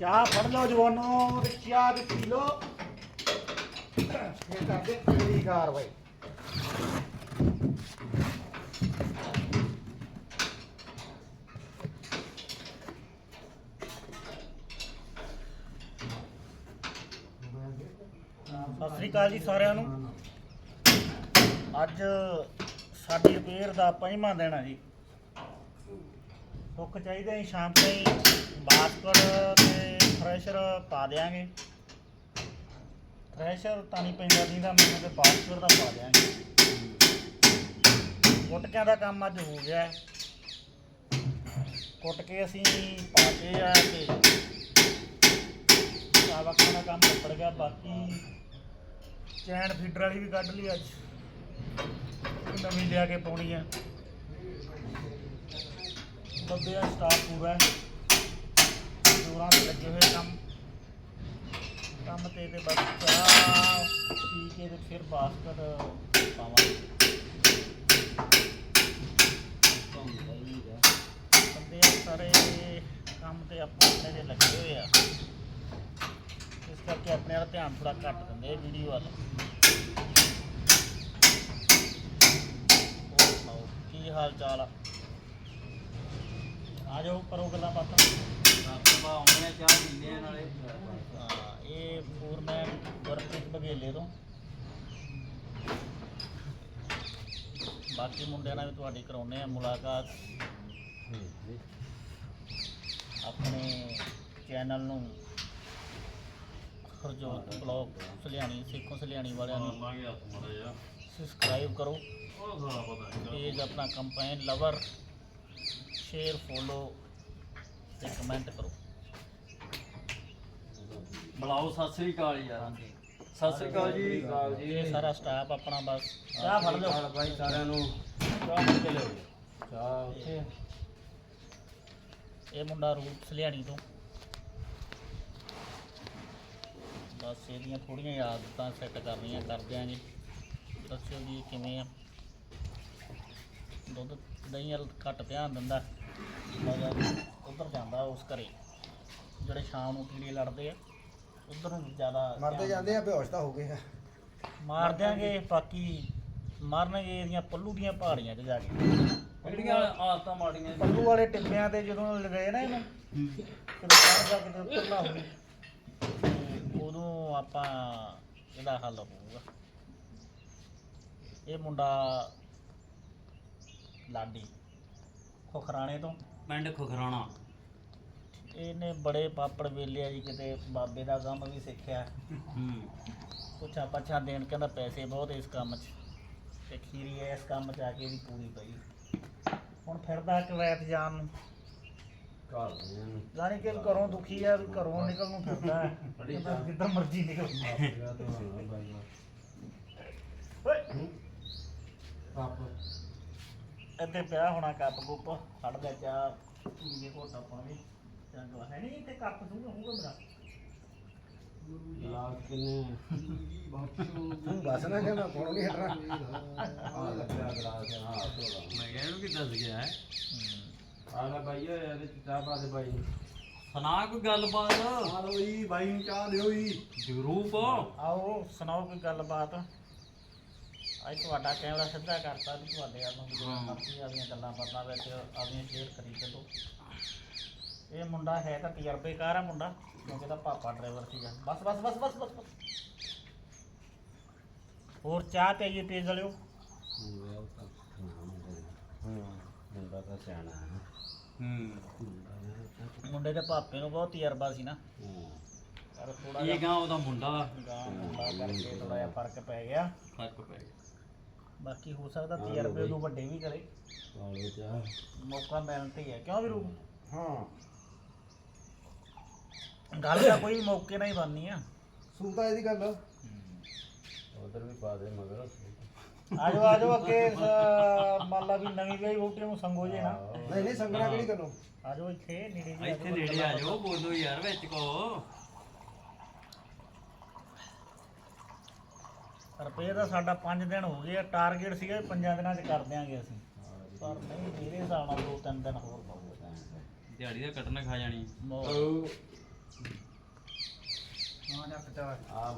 ਚਾਹ ਫੜ ਲਓ ਜਵਾਨੋ ਤੇ ਚਾਹ ਤੇ ਪੀ ਲਓ ਇਹ ਕਰਦੇ ਅਗਲੀ ਕਾਰਵਾਈ ਸਤਿ ਸ੍ਰੀ ਅਕਾਲ ਜੀ ਸਾਰਿਆਂ ਨੂੰ। ਅੱਜ ਸਾਡੀ ਰਿਪੇਅਰ ਦਾ ਪੰਜਵਾਂ ਦਿਨ ਆ ਜੀ। ਹੁੱਕ ਚਾਹੀਦਾ ਸੀ ਸ਼ਾਮ ਤਾਈਂ ਬਾਸਕਟ ਤੇ ਥ੍ਰੈਸ਼ਰ ਪਾ ਦਿਆਂਗੇ। ਥ੍ਰੈਸ਼ਰ ਤਾਂ ਨਹੀਂ ਪੈਂਦਾ ਦੀਦਾ ਮੈਨੂੰ ਤੇ ਬਾਸਕਟ ਦਾ ਪਾ ਦਿਆਂਗੇ। ਕੁੱਟਕਿਆਂ ਦਾ ਕੰਮ ਅੱਜ ਹੋ ਗਿਆ। ਕੁੱਟ ਕੇ ਅਸੀਂ ਪਾਤੇ ਆ ਤੇ ਸਾਵਕਾਂ ਦਾ ਕੰਮ ਨਿਪਟ ਗਿਆ, ਬਾਕੀ ਚੈਨ ਫੀਡਰ ਵਾਲੀ ਵੀ ਕੱਢ ਲਈ ਅੱਜ। ਨਵੀਂ ਲਿਆ ਕੇ ਪਾਉਣੀ ਆ। ਬੱਬੇ ਦਾ ਸਟਾਫ ਪੂਰਾ ਹੈ ਜੋਰਾਂ ਤੇ ਲੱਗੇ ਹੋਏ ਕੰਮ। ਕੰਮ ਤੇ ਤੇ ਬਸ ਚਾਹ, ਪੀ ਕੇ ਤੇ ਫਿਰ ਬਾਸਕਟ ਪਾਵਾਂਗੇ। ਬੰਦੇ ਸਾਰੇ ਕੰਮ ਤੇ ਆਪਾਂ ਆਪਣੇ ਦੇ ਲੱਗੇ ਹੋਏ ਆ। ਕਰਕੇ ਆਪਣੇ ਵਾਲਾ ਧਿਆਨ ਥੋੜਾ ਘੱਟ ਦਿੰਦੇ ਆ ਵੀਡੀਓ ਵੱਲ। ਹੋਰ ਸੁਣਾਓ ਕੀ ਹਾਲ ਚਾਲ ਆ? ਆ ਜਾਓ ਕਰੋ ਗੱਲਾਂ ਬਾਤਾਂ। ਆਪਾਂ ਆਉਂਦੇ ਆ ਚਾਹ ਪੀਂਦੇ ਆ ਨਾਲੇ ਹਾਂ, ਇਹ ਫੋਰਮੈਨ ਗੁਰਪ੍ਰੀਤ ਬਘੇਲੇ ਤੋਂ। ਬਾਕੀ ਮੁੰਡਿਆਂ ਨਾਲ ਵੀ ਤੁਹਾਡੀ ਕਰਾਉਨੇ ਆ ਮੁਲਾਕਾਤ। ਆਪਣੇ ਚੈਨਲ ਨੂੰ ਹਰਜੋਤ ਬਲੌਗ ਸਲਿਆਣੀ ਸਿੱਖੋ ਸਲਿਆਣੀ ਵਾਲਿਆਂ ਨੂੰ। ਜਾ ਸਬਸਕ੍ਰਾਈਬ ਕਰੋ। ਪੇਜ ਆਪਣਾ ਕੰਪਾਈਨ ਲਵਰ ਸ਼ੇਅਰ ਫੋਲੋ ਤੇ ਕਮੈਂਟ ਕਰੋ। ਬੁਲਾਓ ਸਤਿ ਸ੍ਰੀ ਅਕਾਲ ਯਾਰ ਹਾਂਜੀ। ਸਤਿ ਸ੍ਰੀ ਅਕਾਲ ਜੀ। ਇਹ ਸਾਰਾ ਸਟਾਫ ਆਪਣਾ ਬਸ। ਚਾਹ ਫੜ ਲਿਓ। ਭਾਈ ਸਾਰਿਆਂ ਨੂੰ। ਚਾਹ ਫੜ ਕੇ ਲਿਓ ਚਾਹ ਉੱਥੇ। ਇਹ ਮੁੰਡਾ ਰੂਪ ਸਲਿਆਣੀ ਤੋਂ। ਬਸ ਇਹਦੀਆਂ ਥੋੜੀਆਂ ਆਦਤਾਂ ਸੈੱਟ ਕਰਨੀਆਂ ਕਰਦੇ ਆਂ ਜੀ। ਦੱਸਿਓ ਜੀ ਕਿਵੇਂ ਆ? ਦੁੱਧ ਦਹੀਂ ਵੱਲ ਘੱਟ ਧਿਆਨ ਦਿੰਦਾ। ਮਗਰ ਉਧਰ ਜਾਂਦਾ ਉਸ ਘਰੇ। ਜਿਹੜੇ ਸ਼ਾਮ ਨੂੰ ਕੀੜੇ ਲੜਦੇ ਆ ਉਧਰ ਨੂੰ ਜ਼ਿਆਦਾ ਮਰਦੇ ਜਾਂਦੇ ਆ ਬੇਹੋਸ਼ ਤਾਂ ਹੋ ਗਏ ਆ। ਮਾਰ ਦਿਆਂਗੇ ਬਾਕੀ ਮਰਨਗੇ ਇਹਦੀਆਂ ਪੱਲੂ ਦੀਆਂ ਪਹਾੜੀਆਂ 'ਚ ਜਾ ਕੇ। ਕਿਹੜੀਆਂ ਆਦਤਾਂ ਮਾੜੀਆਂ ਪੱਲੂ ਵਾਲੇ ਟਿੱਬਿਆਂ ਤੇ ਜਦੋਂ ਲਗਾਏ ਨਾ ਇਹਨੂੰ ਕਿਤੇ ਚੜ੍ਹਦਾ ਕਿਤੇ ਉੱਤਰਦਾ ਹੋਵੇ ਤੇ ਉਦੋਂ ਆਪਾਂ ਇਹਦਾ ਹੱਲ ਹੋਊਗਾ। ਇਹ ਮੁੰਡਾ ਲਾਡੀ ਖੁਖਰਾਣੇ ਤੋਂ। ਪਿੰਡ ਖੁਖਰਾਣਾ। ਇਹਨੇ ਬੜੇ ਪਾਪੜ ਵੇਲੇ ਆ ਜੀ ਕਿਤੇ ਬਾਬੇ ਦਾ ਕੰਮ ਵੀ ਸਿੱਖਿਆ। ਹੂੰ। ਪੁੱਛਾ ਪੱਛਾ ਦੇਣ ਕਹਿੰਦਾ ਪੈਸੇ ਬਹੁਤ ਇਸ ਕੰਮ 'ਚ। ਤੇ ਖੀਰੀ ਇਸ ਕੰਮ 'ਚ ਆ ਕੇ ਵੀ ਪੂਰੀ ਪਈ। ਹੁਣ ਫਿਰਦਾ ਕਵੈਤ ਜਾਣ ਨੂੰ। ਘਰ ਜਾਣੀ ਕਿ ਘਰੋਂ ਦੁਖੀ ਆ ਵੀ ਘਰੋਂ ਨਿਕਲ ਨੂੰ ਫਿਰਦਾ ਹੈ। ਕਹਿੰਦਾ ਜਿੱਦਾਂ ਮਰਜ਼ੀ ਨਿਕਲ। ਓਏ। ਇੱਥੇ ਪਿਆ ਹੋਣਾ ਕੱਪ ਕੁੱਪ ਫੜ ਲੈ ਚਾਹ ਪੀਏ ਘੋਟਾ ਪਾਣੀ ਚੰਗਾ ਹੈ ਨਹੀਂ ਇੱਥੇ ਕੱਪ ਦੂੰਗਾ ਹੋਊਗਾ ਮੇਰਾ। ਤੂੰ ਬਸ ਨਾ ਕਿ ਮੈਂ ਕੋਲੋਂ ਨਹੀਂ ਹਟਣਾ। ਮੈਂ ਕਿਹਾ ਇਹਨੂੰ ਕੀ ਦੱਸ ਗਿਆ ਹੈ। ਆਲਾ ਭਾਈ ਹੋਇਆ ਇਹਦੇ ਚ ਚਾਹ ਪਾ ਦੇ ਭਾਈ ਸੁਣਾ ਕੋਈ ਗੱਲਬਾਤ? ਆ ਲੋ ਜੀ ਬਾਈ ਨੂੰ ਚਾਹ ਦਿਓ ਜੀ। ਜਰੂਪ। ਆਓ ਸੁਣਾਓ ਕੋਈ ਗੱਲਬਾਤ? ਅੱਜ ਤੁਹਾਡਾ ਕੈਮਰਾ ਸਿੱਧਾ ਕਰਤਾ ਵੀ ਤੁਹਾਡੇ ਵੱਲ ਨੂੰ। ਜਦੋਂ ਹਾਂ। ਮਰਜ਼ੀ ਆਪਣੀਆਂ ਗੱਲਾਂ ਬਾਤਾਂ ਵਿੱਚ ਆਪਣੀਆਂ ਸ਼ੇਅਰ ਕਰੀ ਚੱਲੋ ਇਹ ਮੁੰਡਾ ਹੈ ਤਾਂ ਤਜਰਬੇਕਾਰ ਆ ਮੁੰਡਾ ਕਿਉਂਕਿ ਇਹਦਾ ਪਾਪਾ ਡਰਾਈਵਰ ਸੀਗਾ। ਬਸ ਬਸ ਬਸ ਬਸ ਬਸ ਬਸ। ਹੋਰ ਚਾਹ ਚਾਹੀਏ ਤੇਜ਼ ਵਾਲਿਓ? ਮੁੰਡਾ ਤਾਂ ਸਿਆਣਾ ਹੈ। ਹੂੰ। ਮੁੰਡੇ ਦੇ ਪਾਪੇ ਨੂੰ ਬਹੁਤ ਤਜਰਬਾ ਸੀ ਨਾ। ਪਰ ਥੋੜਾ ਇਹ ਜਿਹਾ ਗਾ ਉਹਦਾ ਮੁੰਡਾ ਗਾਂ ਮੁੰਡਾ ਕਰਕੇ ਥੋੜਾ ਜਿਹਾ ਫ਼ਰਕ ਪੈ ਗਿਆ। ਫ਼ਰਕ ਪੈ ਗਿਆ। ਬਾਕੀ ਹੋ ਸਕਦਾ ਤਜਰਬੇ ਉਦੋਂ ਵੱਡੇ ਵੀ ਕਰੇ। ਮੌਕਾ ਮਿਲਣ ਤੇ ਹੀ ਕਿਉਂ ਵੀ ਰੂ ਹਾਂ। ਗੱਲ ਤਾਂ ਕੋਈ ਮੌਕੇ ਨਾਲ ਹੀ ਬਣਨੀ ਆ। ਸੂਤਾ ਇਹਦੀ ਗੱਲ। ਉਧਰ ਵੀ ਪਾ ਦੇ ਮਗਰ। ਆਜੋ ਆਜੋ ਅੱਗੇ ਸ- ਮੰਨ ਲਾ ਵੀ ਨਵੀਂ ਵਿਆਹੀ ਵੋਟੀ ਨੂੰ ਸੰਗੋ ਜੇ ਨਾ। ਨਹੀਂ ਨਹੀਂ ਸੰਗਣਾ ਕਿਹੜੀ ਕਰਨੋ ਆਜੋ ਇੱਥੇ ਨੇੜੇ ਜੀ ਇੱਥੇ ਨੇੜੇ ਆ ਜਾਓ ਬੋਲੋ ਯਾਰ ਵਿੱਚ ਕੋ। ਰੁਪਏ ਦਾ ਸਾਡਾ 5 ਦਿਨ ਹੋ ਗਏ ਆ ਟਾਰਗੇਟ ਸੀਗਾ 5 ਦਿਨਾਂ ਚ ਕਰ ਦਿਆਂਗੇ ਅਸੀਂ। ਪਰ ਨਹੀਂ ਮੇਰੇ ਹਿਸਾਬ ਨਾਲ ਦੋ ਤਿੰਨ ਦਿਨ ਹੋਰ ਪਾਉਂਗੇ ਦਿਹਾੜੀ ਦਾ ਕੱਟਣਾ ਖਾ ਜਾਣੀ। ਹਾਂ ਜਾ ਪਚਾ ਆ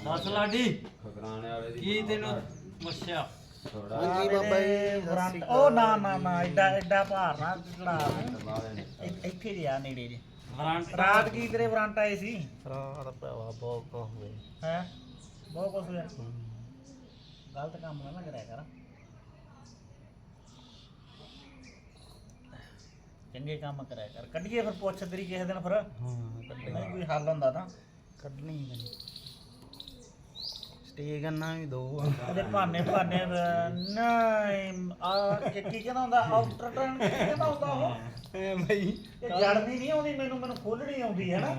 ਦੱਸ ਲਾਡੀ। ਖਗਰਾਣੇ ਵਾਲੇ ਦੀ ਕੀ ਤੈਨੂੰ ਮੱਛਿਆ ਹਾਂਜੀ ਬਾਬਾ ਜੀ ਵਾਰੰਟ ਉਹ ਨਾ ਨਾ ਨਾ ਐਡਾ ਐਡਾ ਭਾਰ ਨਾ ਚੜਾ ਇੱਥੇ- ਜਿਆ ਨੇੜੇ ਜੇ। ਵਾਰੰਟ ਰਾਤ ਕੀ ਤੇਰੇ ਵਾਰੰਟ ਆਏ ਸੀ? ਰਾਤ ਪਿਆ ਬਹੁਤ ਕੁ ਹੋਏ ਹੈ? ਬਹੁਤ ਕੁਛ ਹੋਇਆ? ਗਲਤ ਕੰਮ ਨਾ ਨਾ ਕਰਿਆ ਕਰ। ਚੰਗੇ ਕੰਮ ਕਰਿਆ ਕਰ। ਕੱਢੀਏ ਫਿਰ ਪੁੱਛ ਤੇਰੀ ਕਿਸੇ ਦਿਨ ਫਿਰ? ਹਾਂ ਕੋਈ ਹੱਲ ਹੁੰਦਾ ਤਾਂ। ਕੱਢਣੀ ਸਟੇ ਕਰਨਾ ਵੀ ਦੋ ਉਹਦੇ ਭਾਨੇ ਭਾਨੇ ਨਹੀਂ ਆ ਕੀ ਕੀ ਕਹਿੰਦਾ ਹੁੰਦਾ? ਆਊਟਰ ਟਰਨ ਕੀ ਕਹਿੰਦਾ ਹੁੰਦਾ ਉਹ? ਐ ਬਈ। ਇਹ ਜੜਦੀ ਨਹੀਂ ਆਉਂਦੀ ਮੈਨੂੰ ਮੈਨੂੰ ਖੋਲਣੀ ਆਉਂਦੀ ਹੈ ਨਾ।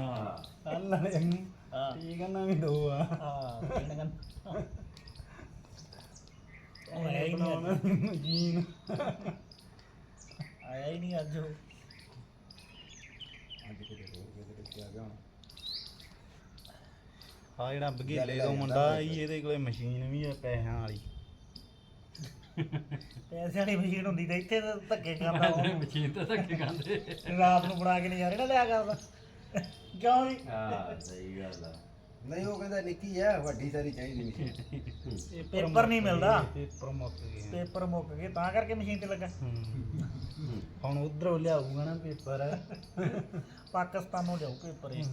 ਵਾਲੇ ਨੂੰ ਹਾਂ। ਸਟੇ ਕਰਨਾ ਵੀ ਦੋ ਆ। ਹਾਂ ਕਿਹਨੇ ਕਹਿੰਦਾ ਉਹ ਆਇਆ ਹੀ ਨਹੀਂ ਆਇਆ ਹੀ ਨਹੀਂ ਅੱਜ ਅੱਜ ਕਿਤੇ ਹੋਰ ਕਿਤੇ ਆ ਗਿਆ ਆ ਜਿਹੜਾ ਬਗੇਲੇ ਤੋਂ ਮੁੰਡਾ ਆਈ ਇਹਦੇ ਕੋਲੇ ਮਸ਼ੀਨ ਵੀ ਆ ਪੈਸਿਆਂ ਵਾਲੀ। ਪੈਸੇ ਵਾਲੀ ਮਸ਼ੀਨ ਹੁੰਦੀ ਤਾਂ ਇੱਥੇ ਤਾਂ ਧੱਕੇ ਕਰਦਾ ਉਹ। ਮਸ਼ੀਨ ਤਾਂ ਧੱਕੇ ਖਾਂਦੇ। ਰਾਤ ਨੂੰ ਬਣਾ ਕੇ ਨਜ਼ਾਰੇ ਨਾ ਲਿਆ ਕਰਦਾ। ਕਿਉਂ ਜੀ? ਹਾਂ ਸਹੀ ਗੱਲ ਆ। ਨਹੀਂ ਉਹ ਕਹਿੰਦਾ ਨਿੱਕੀ ਆ ਵੱਡੀ ਸਾਰੀ ਚਾਹੀਦੀ ਮਸ਼ੀਨ। ਪੇਪਰ ਨਹੀਂ ਮਿਲਦਾ। ਪੇਪਰ ਮੁੱਕ ਗਏ। ਪੇਪਰ ਮੁੱਕ ਗਏ ਤਾਂ ਕਰਕੇ ਮਸ਼ੀਨ ਤੇ ਲੱਗਾ। ਹੁਣ ਉਧਰੋਂ ਲਿਆਊਗਾ ਨਾ ਪੇਪਰ। ਪਾਕਿਸਤਾਨੋਂ ਲਿਆਓ ਪੇਪਰ ਇਹ।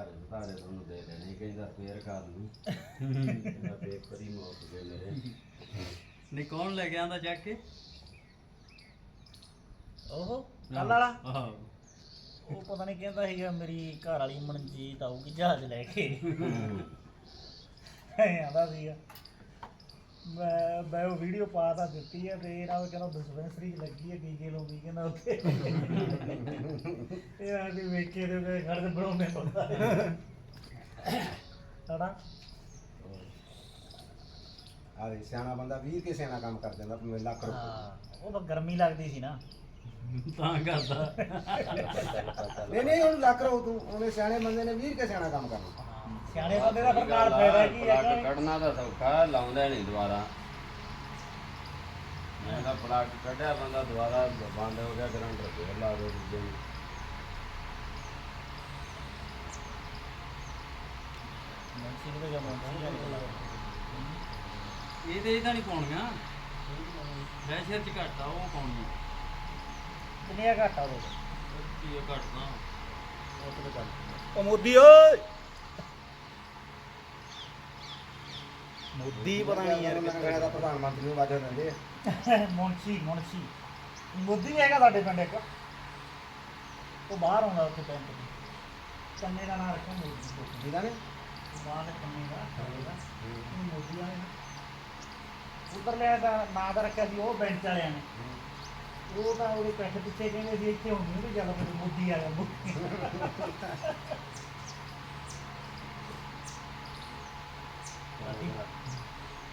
ਧਾਰੇ ਧਾਰੇ ਤੁਹਾਨੂੰ ਦੇ ਦੇਣੇ ਕਹਿੰਦਾ ਫੇਰ ਕਰ ਲੂ ਕਹਿੰਦਾ ਪੇਪਰ ਹੀ ਮੁੱਕ ਗਏ ਮੇਰੇ। ਨਹੀਂ ਕੌਣ ਲੈ ਕੇ ਆਂਦਾ ਚੱਕ ਕੇ? ਉਹ ਕੱਲ ਵਾਲਾ? ਆਹੋ। ਉਹ ਪਤਾ ਨਹੀਂ ਕਹਿੰਦਾ ਸੀਗਾ ਮੇਰੀ ਘਰ ਵਾਲੀ ਮਨਜੀਤ ਆਊਗੀ ਜਹਾਜ਼ ਲੈ ਕੇ। ਆਂਦਾ ਸੀਗਾ। ਮੈਂ ਮੈਂ ਉਹ ਵੀਡੀਓ ਪਾ ਤਾਂ ਦਿੱਤੀ ਹੈ ਤੇ ਇਹਨਾਂ ਉਹ ਕਹਿੰਦਾ ਡਿਸਪੈਂਸਰੀ ਲੱਗੀ ਹੈ ਟੀਕੇ ਲਾਉਂਦੀ ਕਹਿੰਦਾ ਉੱਥੇ। ਇਹ ਆ ਵੀ ਵੇਖੇ ਦੇ ਕੇ ਘਰ ਦੇ ਬਣਾਉਂਦੇ ਪਤਾ ਸਾਡਾ ਆ ਵੀ ਸਿਆਣਾ ਬੰਦਾ 20 ਕੇ ਸਿਆਣਾ ਕੰਮ ਕਰ ਦਿੰਦਾ ਭਾਵੇਂ ਲੱਖ ਰੁਪਏ। ਹਾਂ ਉਹ ਤਾਂ ਗਰਮੀ ਲੱਗਦੀ ਸੀ ਨਾ। ਤਾਂ ਕਰਦਾ। ਨਹੀਂ ਨਹੀਂ ਹੁਣ ਲੱਖ ਰੋ ਤੂੰ ਉਹਨੇ ਸਿਆਣੇ ਬੰਦੇ ਨੇ 20 ਕੇ ਸਿਆਣਾ ਕੰਮ ਕਰਨਾ। ਸਿਆਣੇ ਬੰਦੇ ਦਾ ਫਿਰ ਨਾਲ ਫਾਇਦਾ ਕੀ ਪਲੱਗ ਹੈ ਕੱਢਣਾ ਤਾਂ ਸੌਖਾ ਲਾਉਂਦਾ ਨਹੀਂ ਦੁਬਾਰਾ। ਮੈਂ ਤਾਂ ਪਲੱਗ ਕੱਢਿਆ ਬੰਦਾ ਦੁਬਾਰਾ ਬੰਦ ਹੋ ਗਿਆ ਕਰੰਟ ਫੇਰ ਲਾ ਦੋ ਦੂਜੇ ਨੂੰ। ਇਹਦੇ ਇਹ ਤਾਂ ਨਹੀਂ ਪਾਉਣੀਆਂ। ਪ੍ਰੈਸ਼ਰ ਚ ਘੱਟ ਆ ਉਹ ਪਾਉਣੀਆਂ। ਕਿੰਨੀਆਂ ਘਾਟਾ ਉਹ ਕੀ ਆ ਘੱਟ ਤਾਂ। ਉਹ ਤੇ ਕਰ ਉਹ ਮੋਦੀ ਓਏ! ਮੋਦੀ ਪਤਾ ਨਹੀਂ ਯਾਰ ਮੈਂ ਕਹਿੰਦਾ ਪ੍ਰਧਾਨ ਮੰਤਰੀ ਨੂੰ ਵਾਜਾ ਦਿੰਦੇ ਆ। ਮੁਨਸ਼ੀ ਮੁਨਸ਼ੀ। ਮੋਦੀ ਵੀ ਹੈਗਾ ਸਾਡੇ ਪਿੰਡ ਇੱਕ। ਉਹ ਬਾਹਰ ਆਉਂਦਾ ਉੱਥੇ ਪਿੰਡ ਤੋਂ। ਕੰਨੇ ਦਾ ਨਾਮ ਰੱਖਿਆ ਮੋਦੀ ਜਿਹਨਾਂ ਨੇ? ਬਾਹਰ ਦੇ ਕੰਨੇ ਦਾ ਕੰਨੇ ਦਾ। ਉਹ ਮੋਦੀ ਵਾਲੇ ਨੇ। ਉਧਰ ਲਿਆ ਦਾ ਨਾਂ ਦਾ ਰੱਖਿਆ ਸੀ ਉਹ ਬੈਂਚ ਵਾਲਿਆਂ ਨੇ। ਉਹ ਤਾਂ ਉਹਦੇ ਪੈਸੇ ਪਿੱਛੇ ਕਹਿੰਦੇ ਸੀ ਇੱਥੇ ਹੁਣ ਨਹੀਂ ਚੱਲ ਪਏ ਮੋਦੀ ਆ। ਗਿਆ ਮੋਦੀ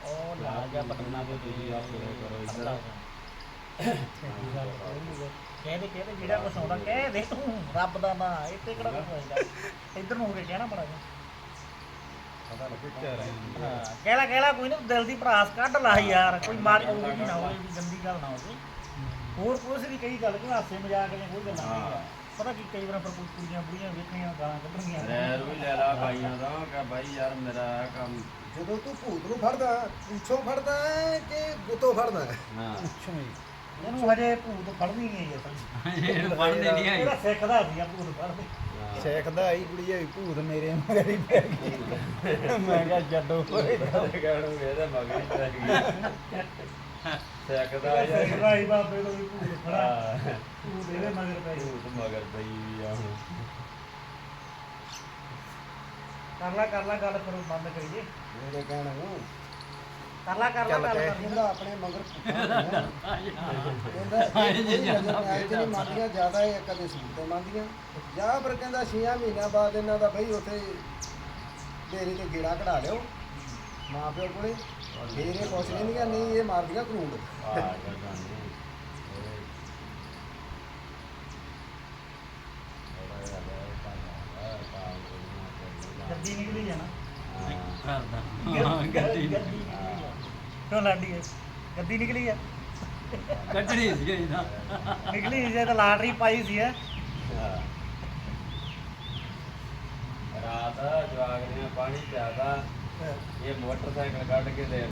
ਉਹ ਲਾ ਗਿਆ ਪਟਨਾ ਕੋ ਤੁਸੀਂ ਆਪ ਕਰੋ ਕਰੋ ਇੱਧਰ ਕਹਿੰਦੇ ਕਹਿੰਦੇ ਜਿਹੜਾ ਕੁਛ ਆਉਂਦਾ ਕਹਿ ਦੇ ਤੂੰ ਰੱਬ ਦਾ ਨਾਂ ਇੱਥੇ ਕਿਹੜਾ ਕੁਛ ਹੋਏਗਾ? ਇੱਧਰ ਨੂੰ ਹੋ ਕੇ ਕਹਿਣਾ ਬੜਾ ਜਾ ਪਤਾ ਲੱਗੇ ਹਾਂ ਕਹਿਲਾ ਕਹਿਲਾ ਕੋਈ ਨਾ ਦਿਲ ਦੀ ਭਰਾਸ ਕੱਢ ਲਾ ਯਾਰ ਕੋਈ ਮਾੜੀ ਹੋਵੇ ਨਾ ਗੰਦੀ ਗੱਲ ਨਾ ਹੋਵੇ। ਹੋਰ ਕੁਛ ਵੀ ਕਈ ਗੱਲ ਕੋਈ ਹਾਸੇ ਮਜ਼ਾਕ ਜਾਂ ਕੋਈ ਗੱਲਾਂ ਨਹੀਂ ਆ। ਪਤਾ ਕੀ ਕਈ ਵਾਰ ਫਿਰ ਕੋਈ ਕੁੜੀਆਂ ਬੁੜੀਆਂ ਵੇਖਣੀਆਂ ਗਾਲਾਂ ਕੱਢਣੀਆਂ ਰੈਰ ਵੀ ਲੈ ਲਾ ਭਾਈਆਂ ਦਾ ਕਹ ਭਾਈ ਯਾਰ ਮੇਰਾ ਆਹ ਕੰਮ। ਜਦੋਂ ਤੂੰ ਭੂਤ ਨੂੰ ਫੜਦਾ ਪੁੱਛੋਂ ਫੜਦਾ ਹੈ ਕਿ ਗੁੱਤੋਂ ਫੜਦਾ? ਹੈ। ਹਾਂ ਇਹਨੂੰ ਹਜੇ ਭੂਤ ਫੜਨੀ ਨਹੀਂ ਹੈ ਅਸਲ ਇਹ ਪੜ੍ਹਦੇ ਨਹੀਂ ਆਈ। ਇਹਦਾ ਸਿੱਖਦਾ ਸੀ ਭੂਤ ਫੜਦੇ। ਸਿੱਖਦਾ ਆਈ ਕੁੜੀ ਆਈ ਭੂਤ ਮੇਰੇ ਮਗਰ ਹੀ ਪੈ ਗਈ ਮੈਂ ਕਿਹਾ ਛੱਡੋ ਓਏ ਕਹਿਣੂ ਇਹਦਾ ਮਗਰ ਹੀ ਪੈ ਗਈ। ਸਿੱਖਦਾ ਹੀ ਬਾਬੇ ਤੋਂ ਵੀ ਭੂਤ ਫੜਾ। ਹਾਂ। ਇਹਦੇ ਮਗਰ ਪੈ ਗਿਆ ਭੂਤ ਮਗਰ ਪਈ ਵੀ ਆ ਹੁਣ। ਕਰ ਲਾ ਕਰ ਲਾ ਗੱਲ ਫਿਰ ਬੰਦ ਕਰੀਏ। ਮੇਰੇ ਕਹਿਣ ਨੂੰ। ਕਰ ਲਾ ਕਰ ਲਾ ਗੱਲ ਕਰ ਕਹਿੰਦਾ ਆਪਣੇ ਮਗਰ ਕਹਿੰਦਾ ਨਹੀਂ ਮੰਨਦੀਆਂ ਜ਼ਿਆਦਾ ਇਹ ਕਦੇ ਸੂਟ ਤੇ ਮੰਨਦੀਆਂ ਜਾਂ ਫਿਰ ਕਹਿੰਦਾ 6 ਮਹੀਨਿਆਂ ਬਾਅਦ ਇਹਨਾਂ ਦਾ ਬਈ ਉੱਥੇ ਡੇਰੇ ਤੇ ਗੇੜਾ ਕਢਾ ਲਿਓ। ਮਾਂ ਪਿਓ ਕੋਲੇ। ਪੁੱਛ ਲੈਂਦੀਆਂ ਨਹੀਂ ਇਹ ਮਾਰਦੀਆਂ ਕਰੂੰਡ ਆ ਜਾਂਦੇ ਗੱਡੀ ਨਿਕਲੀ ਹੈ ਨਾ। ਕਰਦਾ ਹਾਂ ਗੱਡੀ ਗੱਡੀ ਨਿਕਲੀ ਹੈ ਕਿਉਂ ਲਾਡੀ ਹੈ ਗੱਡੀ ਨਿਕਲੀ ਹੈ ਕੱਢਣੀ ਸੀ ਇਹ ਨਾ। ਨਿਕਲੀ ਜੇ ਤਾਂ ਲਾਟਰੀ ਪਾਈ ਸੀ ਹੈ। ਰਾਤ ਜਵਾਗ ਨੇ ਪਾਣੀ ਪਿਆਦਾ ਇਹ ਮੋਟਰਸਾਈਕਲ ਕੱਢ ਕੇ ਦੇ